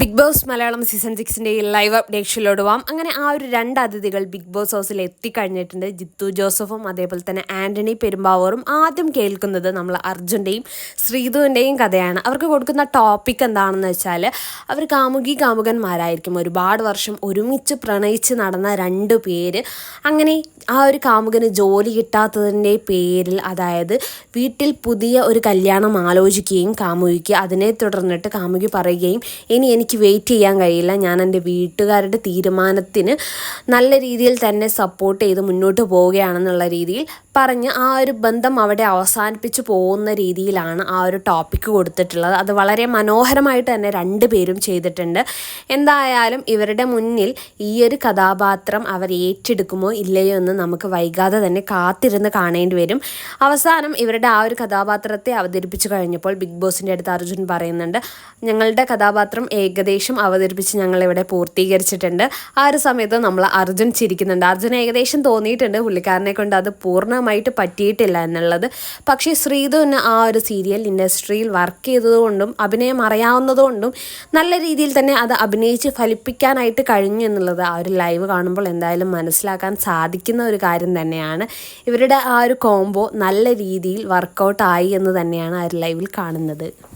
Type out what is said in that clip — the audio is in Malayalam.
ബിഗ് ബോസ് മലയാളം സീസൺ സിക്സിന്റെ ലൈവ് അപ്ഡേഷനിലോട് പോവാം. അങ്ങനെ ആ ഒരു രണ്ട് അതിഥികൾ ബിഗ് ബോസ് ഹൗസിൽ എത്തിക്കഴിഞ്ഞിട്ടുണ്ട്. ജിത്തു ജോസഫും അതേപോലെ തന്നെ ആന്റണി പെരുമ്പാവൂറും. ആദ്യം കേൾക്കുന്നത് നമ്മൾ അർജുന്റെയും ശ്രീധുവിന്റെയും കഥയാണ്. അവർക്ക് കൊടുക്കുന്ന ടോപ്പിക് എന്താണെന്ന് വെച്ചാൽ അവർ കാമുകി കാമുകന്മാരായിരിക്കും. ഒരുപാട് വർഷം ഒരുമിച്ച് പ്രണയിച്ച് നടന്ന രണ്ട് പേര്. അങ്ങനെ ആ ഒരു കാമുകന് ജോലി കിട്ടാത്തതിന്റെ പേരിൽ അതായത് വീട്ടിൽ പുതിയ ഒരു കല്യാണം ആലോചിക്കുകയും കാമുകിക്ക് അതിനെ തുടർന്നിട്ട് കാമുകി പറയുകയും ഇനി എനിക്ക് വെയിറ്റ് ചെയ്യാൻ കഴിയില്ല. ഞാൻ എന്റെ വീട്ടുകാരുടെ തീരുമാനത്തിന് നല്ല രീതിയിൽ തന്നെ സപ്പോർട്ട് ചെയ്ത് മുന്നോട്ട് പോവുകയാണെന്നുള്ള രീതിയിൽ പറഞ്ഞ് ആ ഒരു ബന്ധം അവിടെ അവസാനിപ്പിച്ച് പോകുന്ന രീതിയിലാണ് ആ ഒരു ടോപ്പിക്ക് കൊടുത്തിട്ടുള്ളത്. അത് വളരെ മനോഹരമായിട്ട് തന്നെ രണ്ട് പേരും ചെയ്തിട്ടുണ്ട്. എന്തായാലും ഇവരുടെ മുന്നിൽ ഈ ഒരു കഥാപാത്രം അവർ ഏറ്റെടുക്കുമോ ഇല്ലയോ എന്ന് നമുക്ക് വൈകാതെ തന്നെ കാത്തിരുന്ന് കാണേണ്ടി വരും. അവസാനം ഇവരുടെ ആ ഒരു കഥാപാത്രത്തെ അവതരിപ്പിച്ചു കഴിഞ്ഞപ്പോൾ ബിഗ് ബോസിന്റെ അടുത്ത് അർജുൻ പറയുന്നുണ്ട് ഞങ്ങളുടെ കഥാപാത്രം ഏകദേശം അവതരിപ്പിച്ച് ഞങ്ങളിവിടെ പൂർത്തീകരിച്ചിട്ടുണ്ട്. ആ ഒരു സമയത്ത് നമ്മൾ അർജുൻ ചിരിക്കുന്നുണ്ട്. അർജുൻ ഏകദേശം തോന്നിയിട്ടുണ്ട് പുള്ളിക്കാരനെ കൊണ്ട് അത് പൂർണമായിട്ട് പറ്റിയിട്ടില്ല എന്നുള്ളത്. പക്ഷേ ശ്രീധുവിന് ആ ഒരു സീരിയൽ ഇൻഡസ്ട്രിയിൽ വർക്ക് ചെയ്തതുകൊണ്ടും അഭിനയം അറിയാവുന്നതുകൊണ്ടും നല്ല രീതിയിൽ തന്നെ അത് അഭിനയിച്ച് ഫലിപ്പിക്കാനായിട്ട് കഴിഞ്ഞു എന്നുള്ളത് ആ ഒരു ലൈവ് കാണുമ്പോൾ എന്തായാലും മനസ്സിലാക്കാൻ സാധിക്കുന്ന ഒരു കാര്യം തന്നെയാണ്. ഇവരുടെ ആ ഒരു കോംബോ നല്ല രീതിയിൽ വർക്കൗട്ട് ആയി എന്ന് തന്നെയാണ് ആ ഒരു ലൈവിൽ കാണുന്നത്.